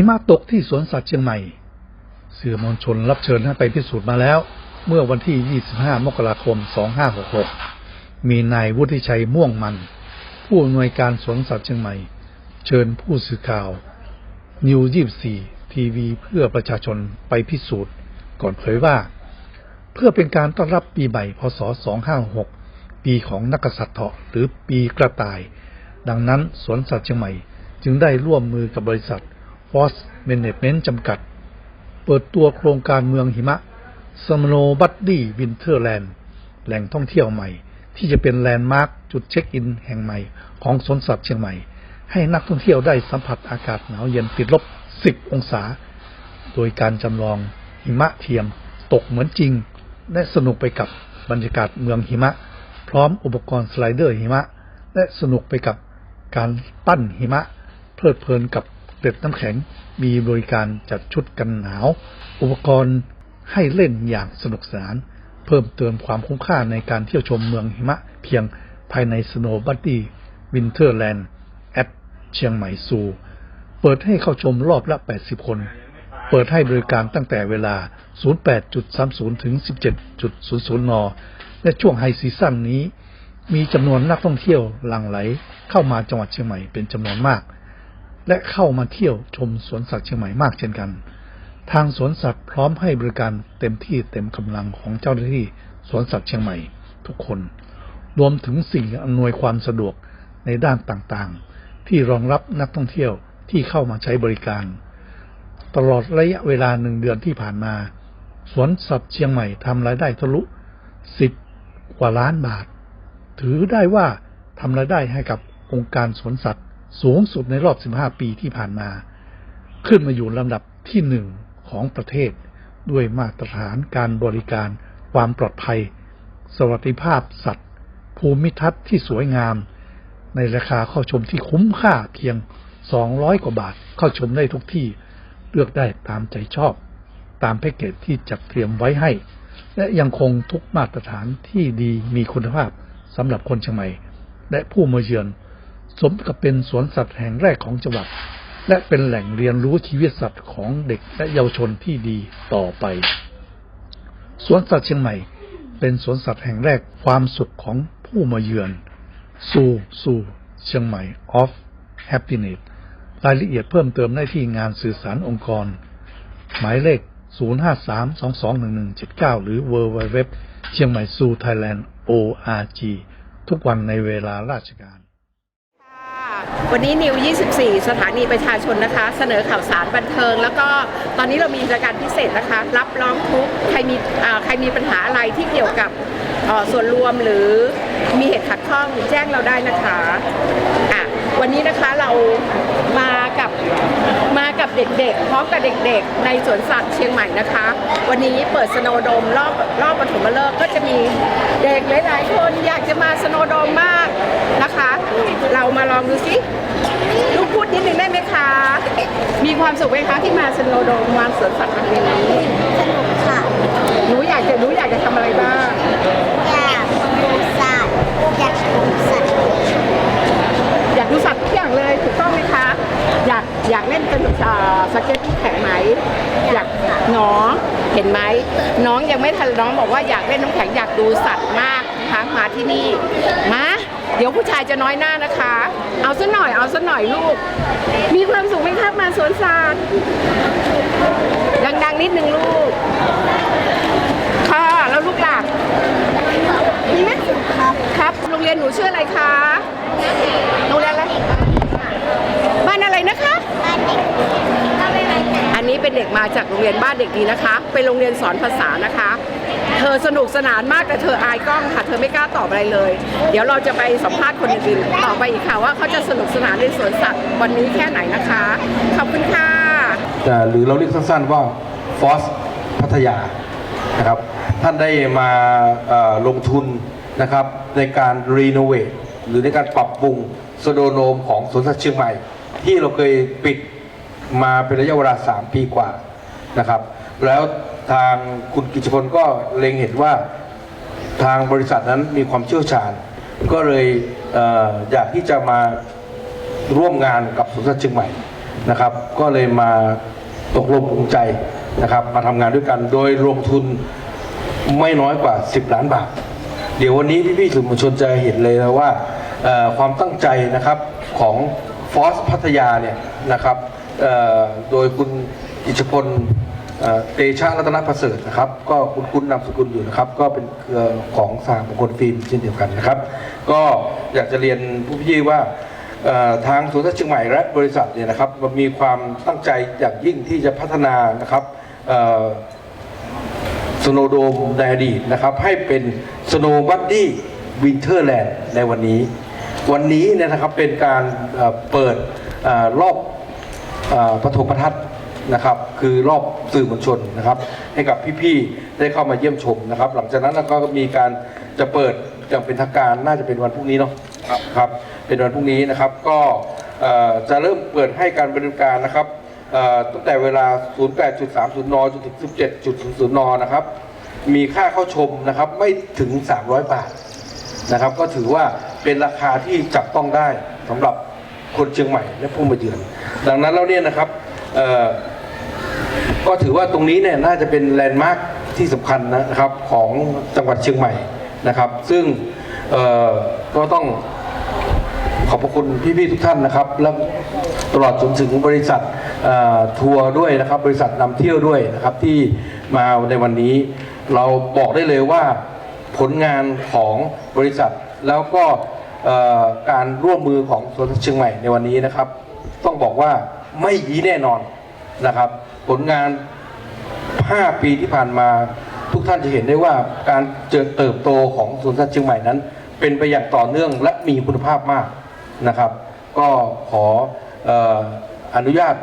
หิมะตกที่สวนสัตว์เชียงใหม่ สื่อมวลชนรับเชิญให้ไปพิสูจน์มาแล้ว เมื่อวันที่ 25 มกราคม 2566 มีนายวุฒิชัยม่วงมัน ผู้อำนวยการสวนสัตว์เชียงใหม่ เชิญผู้สื่อข่าวนิว24ทีวีเพื่อประชาชนไปพิสูจน์ ก่อนเผยว่า เพื่อเป็นการต้อนรับปีใหม่พศ 256 ปีของนักกษัตริย์เถาะหรือปีกระต่าย ดังนั้นสวนสัตว์เชียงใหม่จึงได้ร่วมมือกับบริษัท Force Management จำกัด เปิดตัวโครงการเมืองหิมะ Snow Buddy Winterland แหล่งท่องเที่ยวใหม่ ที่จะเป็นแลนด์มาร์คจุดเช็คอินแห่งใหม่ของสวนสัตว์เชียงใหม่ ให้นักท่องเที่ยวได้สัมผัสอากาศหนาวเย็นติดลบ 10 องศา โดยการจำลองหิมะเทียม ตกเหมือนจริง และสนุกไปกับบรรยากาศเมืองหิมะ พร้อมอุปกรณ์สไลเดอร์หิมะ และสนุกไปกับการปั้นหิมะ เพลิดเพลินกับ เกล็ดน้ำแข็งมีบริการจัดชุดกันหนาว อุปกรณ์ให้เล่นอย่างสนุกสนาน เพิ่มเติมความคุ้มค่าในการเที่ยวชมเมืองหิมะเพียงภายใน Snow Buddy Winterland แอดเชียงใหม่ซู เปิดให้เข้าชมรอบละ 80 คน เปิดให้บริการตั้งแต่เวลา 08.30 ถึง 17.00 น และช่วงไฮซีซั่นนี้ มีจำนวนนักท่องเที่ยวหลั่งไหลเข้ามาจังหวัดเชียงใหม่เป็นจำนวนมาก และเข้ามาเที่ยวชมสวนสัตว์เชียงใหม่มากเช่นกัน ทางสวนสัตว์พร้อมให้บริการเต็มที่เต็มกำลังของเจ้าหน้าที่สวนสัตว์เชียงใหม่ทุกคน รวมถึงสิ่งอำนวยความสะดวกในด้านต่างๆ ที่รองรับนักท่องเที่ยวที่เข้ามาใช้บริการ ตลอดระยะเวลาหนึ่งเดือนที่ผ่านมา สวนสัตว์เชียงใหม่ทำรายได้ทะลุสิบกว่าล้านบาท ถือได้ว่าทำรายได้ให้กับองค์การสวนสัตว์ สูงสุดในรอบ 15 ปีที่ผ่านมา ขึ้นมาอยู่ลำดับที่หนึ่งของประเทศ ด้วยมาตรฐานการบริการ ความปลอดภัย สวัสดิภาพสัตว์ ภูมิทัศน์ที่สวยงาม ในราคาเข้าชมที่คุ้มค่าเพียง 200 กว่าบาท เข้าชมได้ทุกที่เลือกได้ตามใจชอบ ตามแพ็กเกจที่จัดเตรียมไว้ให้ และยังคงทุกมาตรฐานที่ดีมีคุณภาพสำหรับคนเชียงใหม่ และผู้มาเยือน สมกับเป็นสวนสัตว์แห่งแรกของจังหวัด และเป็นแหล่งเรียนรู้ชีวิตสัตว์ของเด็กและเยาวชนที่ดีต่อไป สวนสัตว์เชียงใหม่ เป็นสวนสัตว์แห่งแรกความสุขของผู้มาเยือนสู่สู่เชียงใหม่ of happiness รายละเอียดเพิ่มเติมได้ที่งานสื่อสารองค์กร หมายเลข 053-221179 หรือ www เชียงใหม่ซูไทยแลนด์ org ทุกวันในเวลาราชการ วันนี้นิว 24 สถานีประชาชนนะคะ เสนอข่าวสารบันเทิง แล้วก็ตอนนี้เรามีกิจการพิเศษนะคะ รับร้องทุกใครมีใครมีปัญหาอะไรที่เกี่ยวกับส่วนรวมหรือมีเหตุขัดข้องแจ้งเราได้นะคะอะวันนี้นะคะเรามากับมากับเด็กๆ พร้อมกับเด็กๆ ในสวนสัตว์เชียงใหม่นะคะ วันนี้เปิดสโนโดมรอบรอบปฐมฤกษ์ก็จะมีเด็กหลายๆคนอยากจะมาสโนโดมมากนะคะ องดูสิลูกพูดนิดนึงได้ไหมคะ มีความสุขไหมคะที่มาสโนว์โดมมาสวนสัตว์วันนี้สนุกค่ะหนูอยากจะหนูอยากจะทำอะไรบ้าง อยากดูสัตว์อยากดูสัตว์อยากดูสัตว์ทุกอย่างเลยถูกต้องไหมคะ อยากอยากเล่นเป็นอ่าสเก็ตที่แข็งไหม อยากน้องเห็นไหมน้องยังไม่ทันน้องบอกว่าอยากเล่นน้ำแข็งอยากดูสัตว์มากนะคะมาที่นี่มา เดี๋ยวผู้ชายจะน้อยหน้านะคะ เอาซะหน่อยเอาซะหน่อยลูก มีความสุขไหมครับมาสวนสัตว์ดังๆนิดนึงลูก ค่ะแล้วลูกหลักมีไหมครับครับ โรงเรียนหนูชื่ออะไรคะโรงเรียนอะไรบ้านอะไรนะคะบ้านเด็กก็ไม่ไว้ใจอันนี้เป็นเด็กมาจากโรงเรียนบ้านเด็กดีนะคะ เป็นโรงเรียนสอนภาษานะคะ เธอสนุกสนานมากแต่เธออายกล้องค่ะ เธอไม่กล้าตอบอะไรเลย เดี๋ยวเราจะไปสัมภาษณ์คนอื่นๆต่อไปอีกค่ะว่าเขาจะสนุกสนานในสวนสัตว์วันนี้แค่ไหนนะคะ ขอบคุณค่ะแต่หรือเราเรียกสั้นๆว่าฟอสพัทยานะครับท่านได้มาลงทุนนะครับในการรีโนเวทหรือในการปรับปรุงสโดโนมของสวนสัตว์เชียงใหม่ ที่เราเคยปิดมาเป็นระยะเวลา 3 ปีกว่านะครับ แล้ว ทางคุณกิจพลก็เล็งเห็นว่าทางบริษัทนั้นมีความเชี่ยวชาญ ก็เลยเอออยากที่จะมาร่วมงานกับสวนสัตว์เชียงใหม่นะครับ ก็เลยมาตกลงปงใจนะครับ มาทำงานด้วยกันโดยลงทุนไม่น้อยกว่า 10 ล้านบาท เดี๋ยววันนี้พี่ๆสื่อมวลชนจะเห็นเลยนะว่าความตั้งใจนะครับของฟอสพัทยาเนี่ยนะครับโดยคุณอิชพล เออเตชะรัตนประเสริฐนะครับ ก็คุณคุณนามสกุลอยู่นะครับ ก็เป็นเครือของสหมงคลฟิล์มเช่นเดียวกันนะครับ ก็อยากจะเรียนผู้พี่ว่าเอ่อทางสวนสัตว์เชียงใหม่และบริษัทเนี่ยนะครับมีความตั้งใจอย่างยิ่งที่จะพัฒนานะครับสโนโดมในอดีตนะครับ ให้เป็นสโนบัดดี้วินเทอร์แลนด์ในวันนี้ วันนี้เนี่ยนะครับเป็นการเปิดอรอบอปฐมทัศน์ นะครับ คือรอบสื่อมวลชนนะครับ ให้กับพี่ๆได้เข้ามาเยี่ยมชมนะครับ หลังจากนั้นก็มีการจะเปิดอย่างเป็นทางการน่าจะเป็นวันพรุ่งนี้เนาะครับครับเป็นวันพรุ่งนี้นะครับก็เอ่อจะเริ่มเปิดให้การบริการนะครับเอ่อตั้งแต่เวลา 08.30 น จนถึง 17.00 น นะครับ มีค่าเข้าชมนะครับไม่ถึง 300 บาทนะครับ ก็ถือว่าเป็นราคาที่จับต้องได้สำหรับคนเชียงใหม่และผู้มาเยือน ดังนั้นแล้วเนี่ยนะครับเอ่อ ก็ถือว่าตรงนี้เนี่ยน่าจะเป็นแลนด์มาร์คที่สำคัญนะครับของจังหวัดเชียงใหม่นะครับ ซึ่งก็ต้องขอบพระคุณพี่ๆทุกท่านนะครับแล้วตลอดจนถึงบริษัททัวร์ด้วยนะครับ บริษัทนำเที่ยวด้วยนะครับที่มาในวันนี้ เราบอกได้เลยว่าผลงานของบริษัทแล้วก็การร่วมมือของสวนสัตว์เชียงใหม่ในวันนี้นะครับ ต้องบอกว่าไม่ยีแน่นอนนะครับ ผลงาน 5 ปีที่ผ่านมา ทุกท่านจะเห็นได้ว่าการเจริญเติบโตของสวนสัตว์เชียงใหม่นั้น เป็นไปอย่างต่อเนื่องและมีคุณภาพมากนะครับ ก็ขออออนุญาต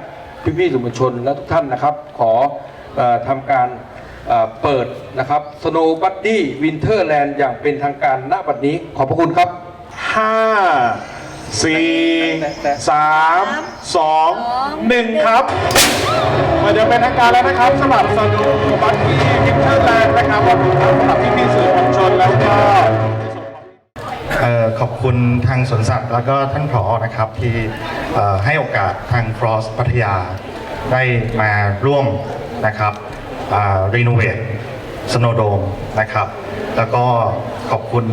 พี่ๆสื่อมวลชนและทุกท่านนะครับ ขออทำการเปิดนะครับ Snow Buddy Winterland อย่างเป็นทางการณบัดนี้ขอบพระคุณครับห้ สี่สามสองหนึ่งครับมาเดี๋ยวเป็นทางการแล้วนะครับสำหรับสนุกบัตตี้พิมเทอร์แลนด์นะครับขอบคุณครับสำหรับพี่พี่สื่อมวลชนแล้วก็ออขอบคุณทางสวนสัตว์แล้วก็ท่านผอนะครับที่ให้โอกาสทาง Frost พัทยาได้มาร่วมนะครับรีโนเวทสโนโดมนะครับ แล้วก็ขอบคุณ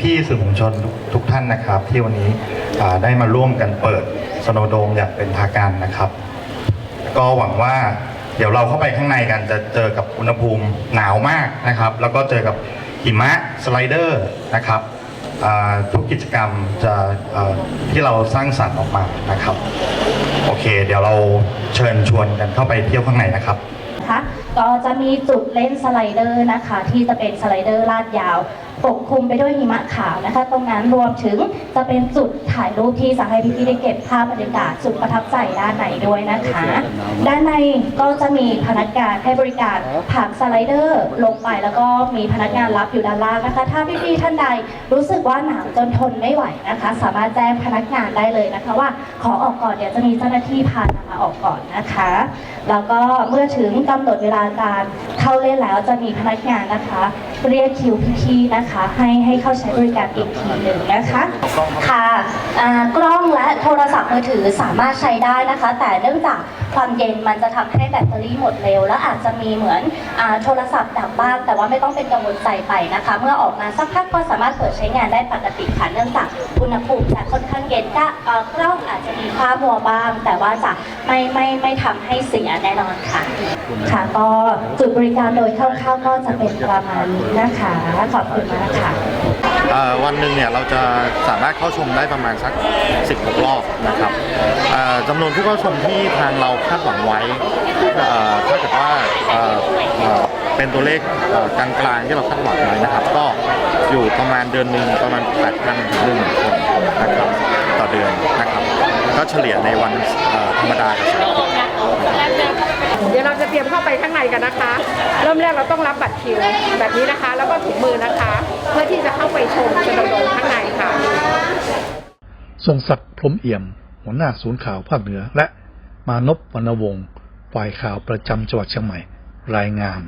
พี่ๆสื่อมวลชนทุกท่านนะครับ ที่วันนี้ได้มาร่วมกันเปิดสโนโดมอย่างเป็นทางการนะครับ ก็หวังว่าเดี๋ยวเราเข้าไปข้างในกันจะเจอกับอุณหภูมิหนาวมากนะครับ แล้วก็เจอกับหิมะสไลเดอร์นะครับทุกกิจกรรมจะที่เราสร้างสรรค์ออกมานะครับ โอเค เดี๋ยวเราเชิญชวนกันเข้าไปเที่ยวข้างในนะครับ ก็จะมีจุดเล่นสไลเดอร์นะคะ ที่จะเป็นสไลเดอร์ลาดยาว ปกคลุมไปด้วยหิมะขาวนะคะ ตรงนั้นรวมถึงจะเป็นจุดถ่ายรูปที่จะให้พี่ๆได้เก็บภาพบรรยากาศสุดประทับใจด้านในด้วยนะคะ ด้านในก็จะมีพนักงานให้บริการผลักสไลเดอร์ลงไปแล้วก็มีพนักงานรับอยู่ด้านล่างนะคะ ถ้าพี่ๆท่านใดรู้สึกว่าหนาวจนทนไม่ไหวนะคะ สามารถแจ้งพนักงานได้เลยนะคะ ว่าขอออกก่อนเดี๋ยวจะมีเจ้าหน้าที่พานำมาออกก่อนนะคะ แล้วก็เมื่อถึงกำหนดเวลาการเข้าเล่นแล้วจะมีพนักงานนะคะ เรียกคิวพี่ๆนะคะ ให้ให้เข้าใช้บริการอีกทีหนึ่งนะคะค่ะกล้องและโทรศัพท์มือถือสามารถใช้ได้นะคะ แต่เนื่องจากความเย็นมันจะทำให้แบตเตอรี่หมดเร็ว และอาจจะมีเหมือนอโทรศัพท์ดับบ้าง แต่ว่าไม่ต้องเป็นกังวลใจไปนะคะ เมื่อออกมาสักพักก็สามารถเปิดใช้งานได้ปกติค่ะเนื่องจากอุณหภูมิจะค่อนข้างเย็นก็กล้องอาจจะมีค่ามัวบ้าง แต่ว่าจะไม่ไม่ไม่ทำให้เสียแน่นอนค่ะค่ะก็จุดบริการโดยคร่าวๆก็จะเป็นประมาณนี้นะคะ ขอบคุณมากค่ะเอ่อวันหนึ่งเนี่ยเราจะสามารถเข้าชมได้ประมาณสัก 16 รอบนะครับเอ่อจำนวนผู้เข้าชมที่ทางเราคาดหวังไว้เอ่อถ้าเกิดว่าเอ่อเอ่อเป็นตัวเลขเอ่อกลางๆที่เราคาดหวังไว้นะครับ ก็อยู่ประมาณเดือนหนึ่งประมาณ 8,000ถึง10,000คนนะครับต่อเดือนนะครับ ก็เฉลี่ยในวันเอ่อธรรมดากับเสาร์อาทิตย์เเดี๋ยวเราจะเตรียมเข้าไปข้างในกันนะคะ เริ่มแรกเราต้องรับบัตรคิวแบบนี้นะคะ แล้วก็ถุงมือนะคะ เพื่อที่จะเข้าไปชมสโนโดมข้างในค่ะ ทรงศักดิ์พรมเอี่ยม หัวหน้าศูนย์ข่าวภาคเหนือ และมานพวรรณวงศ์ฝ่ายข่าวประจำจังหวัดเชียงใหม่ รายงาน